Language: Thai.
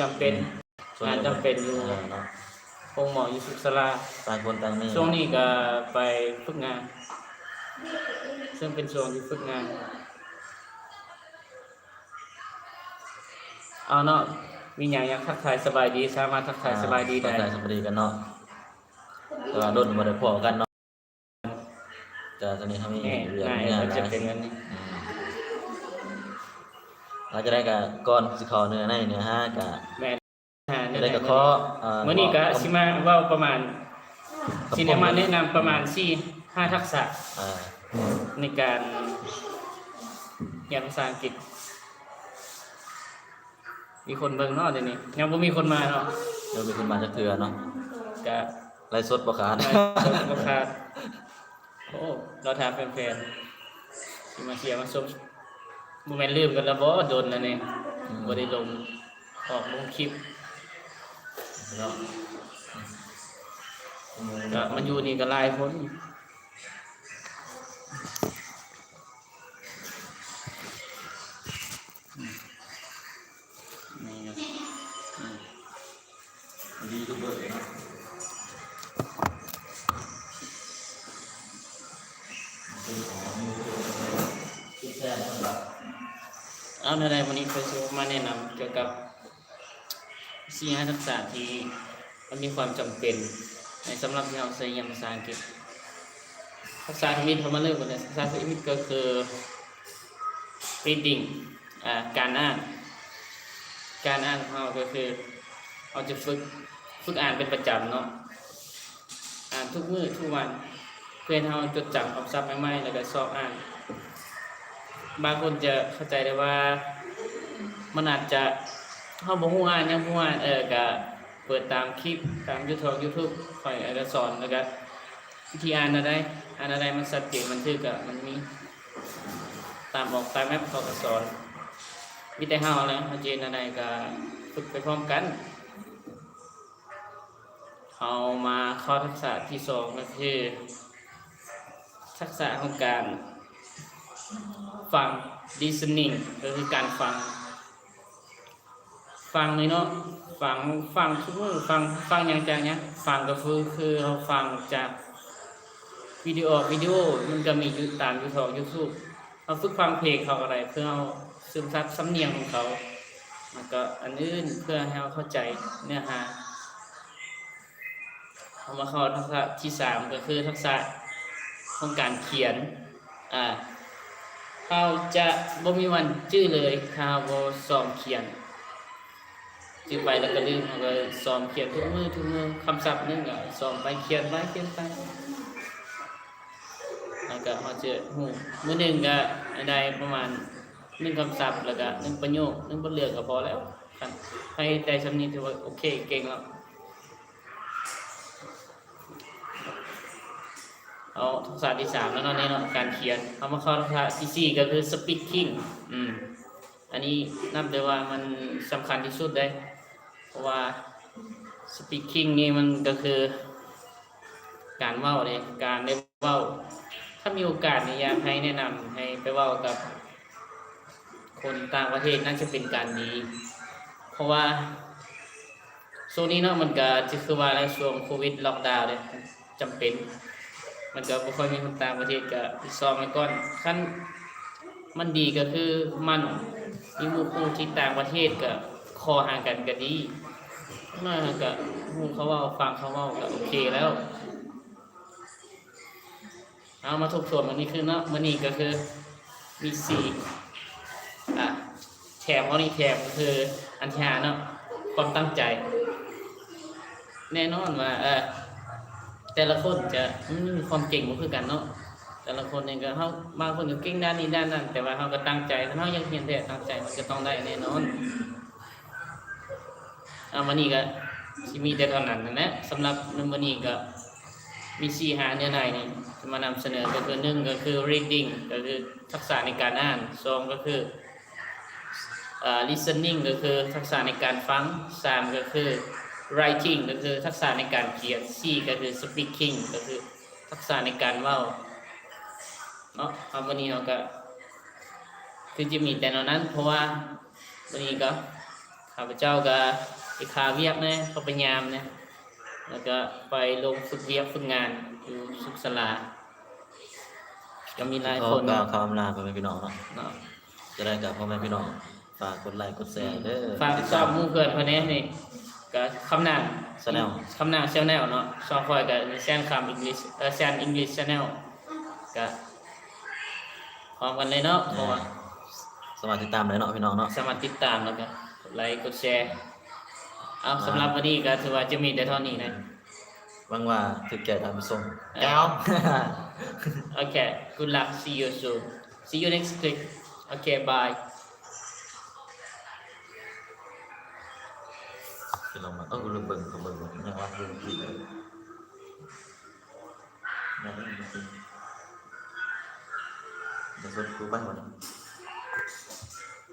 จำเป็นงานจำเป็นอยู่เออเนาะคงหมออยู่สุขศาลาต่างคนต่างมีช่วงนี้ก็ไปฝึกงาน ซึ่งเป็นช่วงที่ฝึกงาน เอาเนาะมีอย่างอยากทักทายสบายดีสามารถทักทายสบายดีได้ทักทายสบายดีกันเนาะแต่ว่าโดนบ่ได้พอกันเนาะแต่ตอนนี้เขามีแง่เรื่องง่ายมีงานมันหจะลายเป็นงั้นนี่ อืมเราจะได้กับก่อนสิเข้าเนื้อในเนื้อห้ากับแม่หาจะเนี่ยได้กับข้อเอ่อเมื่อนี้ก็สิมาเว่าประมาณกับสิได้มาแนะนำประมาณสี่ห้าทักษะอ่าในการเรียนภาษาอังกฤษ มีคนเบิ่งเนาะเดี๋ยวนี้ยังบ่มีคนมาเนาะเดี๋ยวมีคนมาจะเถื่อเนาะก็ไล่สดบ่ขาดได้ชมราคาโอ้เราถามแฟนๆที่มาเชียร์มาชม บุแมนลืมกันแล้วบ่โดนนั่นี่อืมบ่ได้ลงออกลงคลิปเนาะมันอยู่นี่ก็หลายคน เอาในวันนี้เคยจะมาแนะนำเกี่ยวกับสี่ห้าทักษะที่มันมีความจำเป็น ในสำหรับที่เราใช้เรียนภาษาอังกฤษทักษะที่มีเขามาเริ่มกันเลยทักษะที่มีก็คือ reading อ่าการอ่าน การอ่านของเราก็คือเราจะฝึกฝึกอ่านเป็นประจำเนาะอ่านทุกมื้อทุกวัน เพื่อให้เราจดจำคำศัพท์ใหม่ๆแล้วก็สอบอ่าน บางคนจะเข้าใจได้ว่า มันอาจจะเฮาบ่ฮู้อ่านยังบ่ฮู้อ่านเออก็เปิดตามคลิปตาม YouTube YouTube ค่อยอาก็สอนแล้วก็วิธีอ่านอะไรอ่านอะไรมันชัดเจนมันคือก็มันมีตามออกตามแอปเขาก็สอนมีแต่เฮาแล้วเฮาเจนอะไรก็ฝึกไปพร้อมกันเอามาข้อทักษะที่สองก็คือทักษะของการ ฟัง listening ก็คือการฟัง ฟังเลยเนาะฟังฟังทุกมือฟังฟังอย่างจากเนี้ยฟังก็คือคือเราฟังจากวิดีโอวิดีโอมันก็มีอยู่ตามยูทูบยูทูบเราฝึกฟังเพลงเขาอะไร เพื่อเอาซึมซับสำเนียงของเขาแล้วก็อันอื่นเพื่อให้เราเข้าใจเนื้อหาเอามาเข้าทักษะที่สามก็คือทักษะของการเขียนอ่า เขาจะบ่มีวันจื้อเลยถ้าบ่ซ้อมเขียนจื้อไปแล้วก็ลืมเขาก็ซ้อมเขียนทุกมือทุกมือคำศัพท์นึงก็ซ้อมไปเขียนไปเขียนไปแล้วก็เขาจะฮู้มื้อหนึงก็ได้ประมาณหนึ่งคำศัพท์แล้วก็หนึ่งประโยคหนึ่งบทเรียนก็พอแล้ว ให้ได้สำนี้ถือว่าโอเคเก่งแล้ว เอาทักษะที่สามแล้วเนาะเนี่ยเนาะการเขียนเอามาเข้าทักษะที่สี่ก็คือ speaking อืมอันนี้นับได้ว่ามันสำคัญที่สุดเลยเพราะว่า speaking นี่มันก็คือ การเว้าเลยการได้เว้า ถ้ามีโอกาสเนี่ยอยากให้แนะนำให้ไปเว้ากับ คนต่างประเทศน่าจะเป็นการดี เพราะว่าโซนนี้เนาะมันก็จะคือว่าในช่วงโควิดล็อกดาวน์เลยจำเป็น มันก็บ่ค่อยมีคนต่างประเทศก็ซ้อมไว้ก่อนขั้นมันดีก็คือมันมีหมู่คู่ที่ต่างประเทศก็คอห่างกันก็ดีมาก็หมู่เขาเว้าฟังเขาเว้าก็โอเคแล้วเอามาทบทวนวันนี้คือเนาะวันนี้ก็คือมีสี่อะแถมเขานี่แถมก็คืออันที่ห้าเนาะความตั้งใจ แน่นอนว่าเออ แต่ละคนจะมีความเก่งบ่คือกันเนาะแต่ละคนเองก็เฮาบางคนก็เก่งด้านนี้ด้านนั้นแต่ว่าเฮาก็ตั้งใจถ้าเฮายังเพียรแต่ตั้งใจมันก็ต้องได้แน่นอนเอาวันนี้ก็สิมีแต่เท่านั้นนั่นแหละสำหรับวันนี้ก็มีสี่หาเนื้อในนี่จะมานำเสนอก็คือหนึ่งก็คือ reading ก็คือทักษะในการอ่านสองก็คืออ่า listening ก็คือทักษะในการฟังสามก็คือ writing ก็คือทักษะในการเขียน C ก็คือ speaking ก็คือทักษะในการเว้าเนาะเอาวันนี้เราก็ คือจะมีแต่เท่านั้น เพราะว่าวันนี้ก็ข้าพเจ้าก็ไปคาเวียกนะเขาไปยามนะแล้วก็ไปลงฝึกเวียกฝึกงานอยู่สุขสลาก็มีหลายเขาคนกล่าเนาะวคำลาพ่อแม่พี่น้องเนาะเนาะจะได้กับพ่อแม่พี่น้องฝากกดไลค์กดแชร์เด้อฝากชอบหมู่เพื่อนคนนี้นี่ ก็คำนาง Channel คำนางชแนลเนาะชอบคอยกับแซนคำอังกฤษเออแซนอังกฤษชแนลก็พร้อมกันเลยเนาะเพราะว่าสมัครติดตามเลยเนาะพี่น้องเนาะ สามารถติดตามแล้วก็กดไลค์กดแชร์เอาสำหรับวันนี้ก็ถือว่าจะมีแต่เท่านี้นะ หวังว่าถึกแก่ตามไปส่งเออ แก้ว Okay, good luck. See you soon. See you next week. Okay, bye. คือเรามาเออลื